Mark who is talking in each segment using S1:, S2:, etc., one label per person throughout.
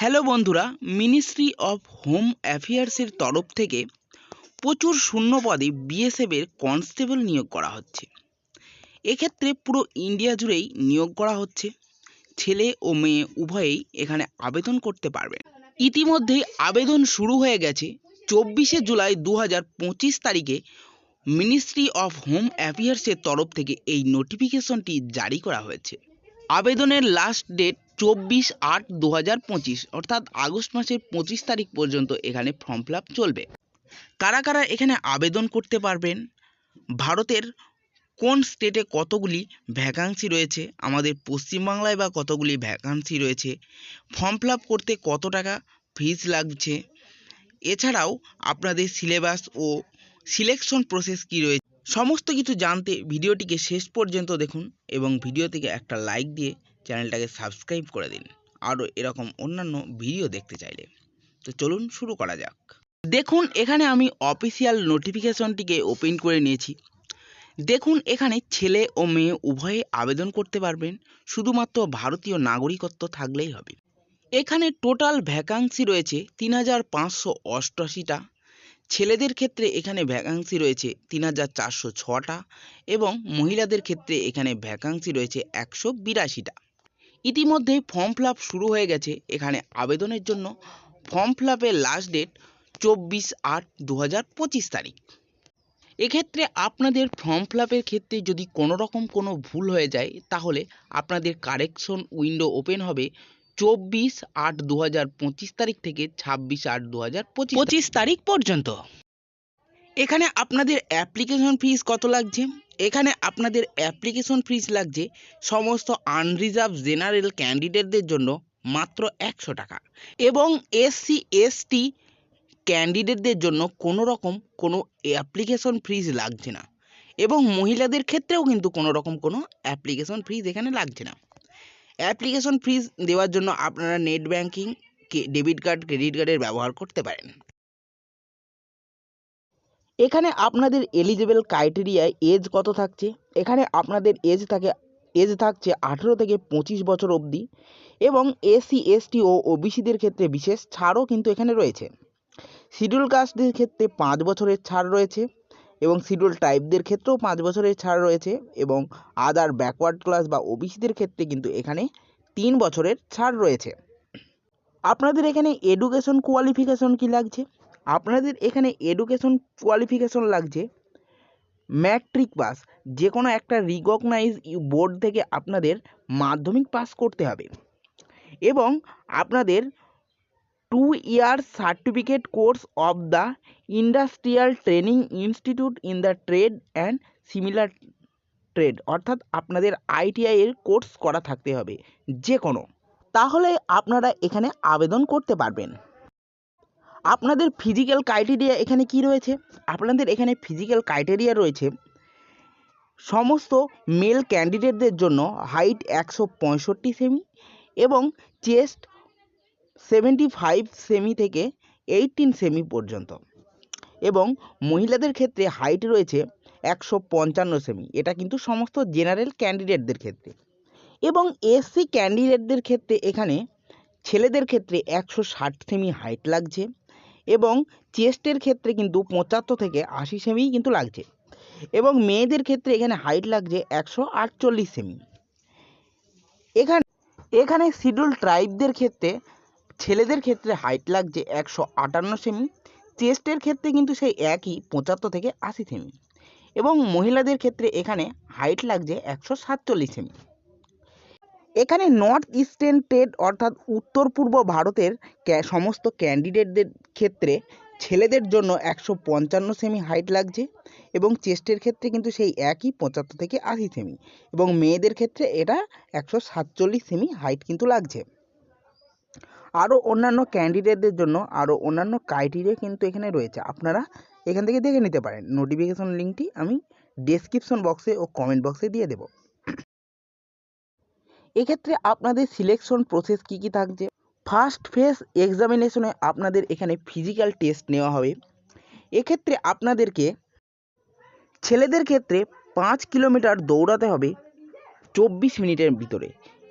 S1: Hello বন্ধুরা ministry of home অ্যাফেয়ার্সের তরফ থেকে প্রচুর শূন্য পদে বিএসএফের কনস্টেবল নিয়োগ করা হচ্ছে। এক্ষেত্রে পুরো ইন্ডিয়া জুড়েই নিয়োগ করা হচ্ছে। ছেলে ও মেয়ে উভয়েই এখানে আবেদন করতে পারবেন ইতিমধ্যেই আবেদন শুরু হয়ে গেছে চব্বিশে জুলাই দু পঁচিশ তারিখে। মিনিস্ট্রি অফ হোম অ্যাফেয়ার্সের তরফ থেকে এই নোটিফিকেশনটি জারি করা হয়েছে। আবেদনের লাস্ট ডেট চব্বিশ আট দু হাজার পঁচিশ, অর্থাৎ আগস্ট মাসের পঁচিশ তারিখ পর্যন্ত এখানে ফর্ম ফিল চলবে। কারা কারা এখানে আবেদন করতে পারবেন? ভারতের কোন স্টেটে কতগুলি ভ্যাকান্সি রয়েছে? আমাদের পশ্চিমবাংলায় বা কতগুলি ভ্যাকান্সি রয়েছে? ফর্ম ফিল করতে কত টাকা ফিজ লাগছে? এছাড়াও আপনাদের সিলেবাস ও সিলেকশন প্রসেস কী রয়েছে? সমস্ত কিছু জানতে ভিডিওটিকে শেষ পর্যন্ত দেখুন এবং ভিডিও থেকে একটা লাইক দিয়ে চ্যানেলটাকে সাবস্ক্রাইব করে দিন। আরও এরকম অন্যান্য ভিডিও দেখতে চাইলে। তো চলুন শুরু করা যাক। দেখুন, এখানে আমি অফিসিয়াল নোটিফিকেশনটিকে ওপেন করে নিয়েছি। দেখুন, এখানে ছেলে ও মেয়ে উভয়ে আবেদন করতে পারবেন। শুধুমাত্র ভারতীয় নাগরিকত্ব থাকলেই হবে। এখানে টোটাল ভ্যাকান্সি রয়েছে তিন হাজার পাঁচশো অষ্টআশিটা। ছেলেদের ক্ষেত্রে এখানে ভ্যাকান্সি রয়েছে তিন হাজার চারশো ছটা এবং মহিলাদের ক্ষেত্রে এখানে ভ্যাকান্সি রয়েছে একশো বিরাশিটা। ইতিমধ্যেই ফর্ম ফিল শুরু হয়ে গেছে। এখানে আবেদনের জন্য ফর্ম ফিল আপের লাস্ট ডেট চব্বিশ আট দু হাজার পঁচিশ তারিখ। এক্ষেত্রে আপনাদের ফর্ম ফিল আপের ক্ষেত্রে যদি কোনো রকম কোনো ভুল হয়ে যায়, তাহলে আপনাদের কারেকশন উইন্ডো ওপেন হবে চব্বিশ আট দু হাজার পঁচিশ তারিখ থেকে ছাব্বিশ আট দু হাজার পঁচিশ তারিখ পর্যন্ত। এখানে আপনাদের অ্যাপ্লিকেশন ফিস কত লাগছে? এখানে আপনাদের অ্যাপ্লিকেশন ফিস লাগছে সমস্ত আনরিজার্ভ জেনারেল ক্যান্ডিডেটদের জন্য মাত্র একশো টাকা এবং এসসি এসটি ক্যান্ডিডেটদের জন্য কোনো রকম কোনো অ্যাপ্লিকেশন ফিস লাগছে না এবং মহিলাদের ক্ষেত্রেও কিন্তু কোনো রকম কোনো অ্যাপ্লিকেশন ফিস এখানে লাগছে না। অ্যাপ্লিকেশন ফিস দেওয়ার জন্য আপনারা net banking debit card credit কার্ডের ব্যবহার করতে পারেন। এখানে আপনাদের এলিজিবল ক্রাইটেরিয়ায় এজ কত থাকছে? এখানে আপনাদের এজ থাকে এজ থাকছে আঠেরো থেকে পঁচিশ বছর অবধি এবং এসসি এসটি ও ওবিসিদের ক্ষেত্রে বিশেষ ছাড়ও কিন্তু এখানে রয়েছে। শিডিউল কাস্টদের ক্ষেত্রে পাঁচ বছরের ছাড় রয়েছে এবং শিডিউল ট্রাইবদের ক্ষেত্রেও পাঁচ বছরের ছাড় রয়েছে এবং আদার ব্যাকওয়ার্ড ক্লাস বা ওবিসিদের ক্ষেত্রে কিন্তু এখানে তিন বছরের ছাড় রয়েছে। আপনাদের এখানে এডুকেশন কোয়ালিফিকেশন কি লাগছে? আপনাদের এখানে এডুকেশন কোয়ালিফিকেশন লাগছে ম্যাট্রিক পাস যে কোনো একটা রিকগনাইজ বোর্ড থেকে আপনাদের মাধ্যমিক পাস করতে হবে। এবং আপনাদের two year certificate course of the industrial training institute in the trade and similar trade অর্থাৎ আপনাদের আইটিআইয়ের কোর্স করা থাকতে হবে যে কোনো তাহলে আপনারা এখানে আবেদন করতে পারবেন। আপনাদের ফিজিক্যাল ক্রাইটেরিয়া এখানে কি রয়েছে? আপনাদের এখানে ফিজিক্যাল ক্রাইটেরিয়া রয়েছে সমস্ত মেল ক্যান্ডিডেটদের জন্য হাইট একশো পঁয়ষট্টি সেমি এবং চেস্ট সেভেন্টি ফাইভ সেমি থেকে এইটিন সেমি পর্যন্ত এবং মহিলাদের ক্ষেত্রে হাইট রয়েছে একশো পঞ্চান্ন সেমি এটা কিন্তু সমস্ত জেনারেল ক্যান্ডিডেটদের ক্ষেত্রে এবং এসসি ক্যান্ডিডেটদের ক্ষেত্রে এখানে ছেলেদের ক্ষেত্রে একশো ষাট সেমি হাইট লাগছে এবং চেস্টের ক্ষেত্রে কিন্তু পঁচাত্তর থেকে আশি সেমিই কিন্তু লাগছে। এবং মেয়েদের ক্ষেত্রে এখানে হাইট লাগছে একশো আটচল্লিশ সেমি এখানে এখানে শিডিউল ট্রাইবদের ক্ষেত্রে, ছেলেদের ক্ষেত্রে হাইট লাগছে একশো আটান্ন সেমি চেস্টের ক্ষেত্রে কিন্তু সেই একই, পঁচাত্তর থেকে আশি সেমি এবং মহিলাদের ক্ষেত্রে এখানে হাইট লাগছে একশো সাতচল্লিশ সেমি এখানে নর্থ ইস্টার্ন ট্রেড অর্থাৎ উত্তর পূর্ব ভারতের সমস্ত ক্যান্ডিডেটদের ক্ষেত্রে ছেলেদের জন্য একশো পঞ্চান্ন সেমি হাইট লাগছে এবং চেস্টের ক্ষেত্রে কিন্তু সেই একই পঁচাত্তর থেকে আশি সেমি এবং মেয়েদের ক্ষেত্রে এটা একশো সাতচল্লিশ সেমি হাইট কিন্তু লাগছে। আরও অন্যান্য ক্যান্ডিডেটদের জন্য আরও অন্যান্য ক্রাইটেরিয়া কিন্তু এখানে রয়েছে। আপনারা এখান থেকে দেখে নিতে পারেন। নোটিফিকেশন লিঙ্কটি আমি ডেসক্রিপশন বক্সে ও কমেন্ট বক্সে দিয়ে দেবো। এক্ষেত্রে আপনাদের সিলেকশন প্রসেস কী কী থাকছে? ফার্স্ট ফেজ এক্সামিনেশনে আপনাদের এখানে ফিজিক্যাল টেস্ট নেওয়া হবে। এক্ষেত্রে আপনাদেরকে ছেলেদের ক্ষেত্রে পাঁচ কিলোমিটার দৌড়াতে হবে চব্বিশ মিনিটের ভিতরে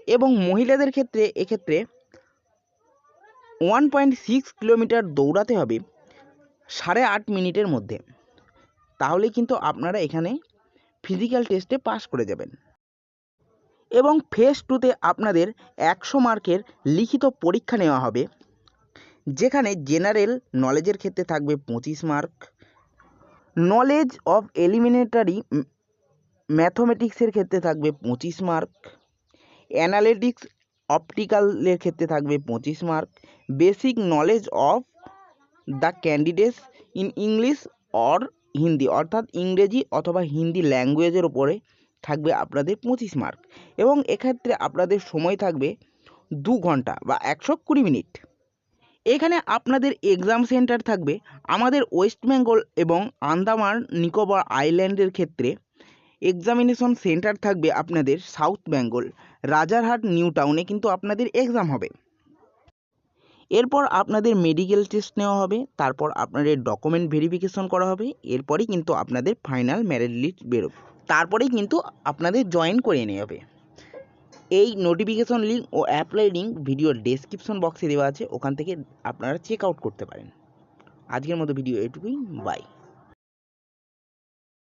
S1: এবং মহিলাদের ক্ষেত্রে এক্ষেত্রে ওয়ান পয়েন্ট সিক্স কিলোমিটার দৌড়াতে হবে সাড়ে আট মিনিটের মধ্যে। তাহলে কিন্তু আপনারা এখানে ফিজিক্যাল টেস্টে পাস করে যাবেন। এবং ফেস টুতে আপনাদের একশো মার্কের লিখিত পরীক্ষা নেওয়া হবে, যেখানে জেনারেল নলেজের ক্ষেত্রে থাকবে পঁচিশ মার্ক। নলেজ অফ এলিমিনেটারি ম্যাথমেটিক্সের ক্ষেত্রে থাকবে পঁচিশ মার্ক। অ্যানালিটিক্স অপটিক্যালের ক্ষেত্রে থাকবে পঁচিশ mark. Basic knowledge of the candidates in English or Hindi অর্থাৎ ইংরেজি অথবা হিন্দি ল্যাঙ্গুয়েজের ওপরে থাকবে আপনাদের পঁচিশ মার্ক। এবং এক্ষেত্রে আপনাদের সময় থাকবে দু ঘণ্টা বা একশো কুড়ি মিনিট। এখানে আপনাদের এক্সাম সেন্টার থাকবে আমাদের ওয়েস্ট বেঙ্গল এবং আন্দামান নিকোবর আইল্যান্ডের ক্ষেত্রে। এক্সামিনেশন সেন্টার থাকবে আপনাদের সাউথ বেঙ্গল। রাজারহাট, নিউ টাউনে কিন্তু আপনাদের এক্সাম হবে। এরপর আপনাদের মেডিকেল টেস্ট নেওয়া হবে, তারপর আপনাদের ডকুমেন্ট ভেরিফিকেশন করা হবে, এরপরই কিন্তু আপনাদের ফাইনাল মেরিট লিস্ট বেরোবে। তারপরেই কিন্তু আপনাদের জয়েন করে নেওয়া হবে এই নোটিফিকেশন লিঙ্ক ও অ্যাপ্লাই লিঙ্ক ভিডিওর ডেসক্রিপশন বক্সে দেওয়া আছে, ওখান থেকে আপনারা চেক আউট করতে পারেন। আজকের মতো ভিডিও এটুকুই বাই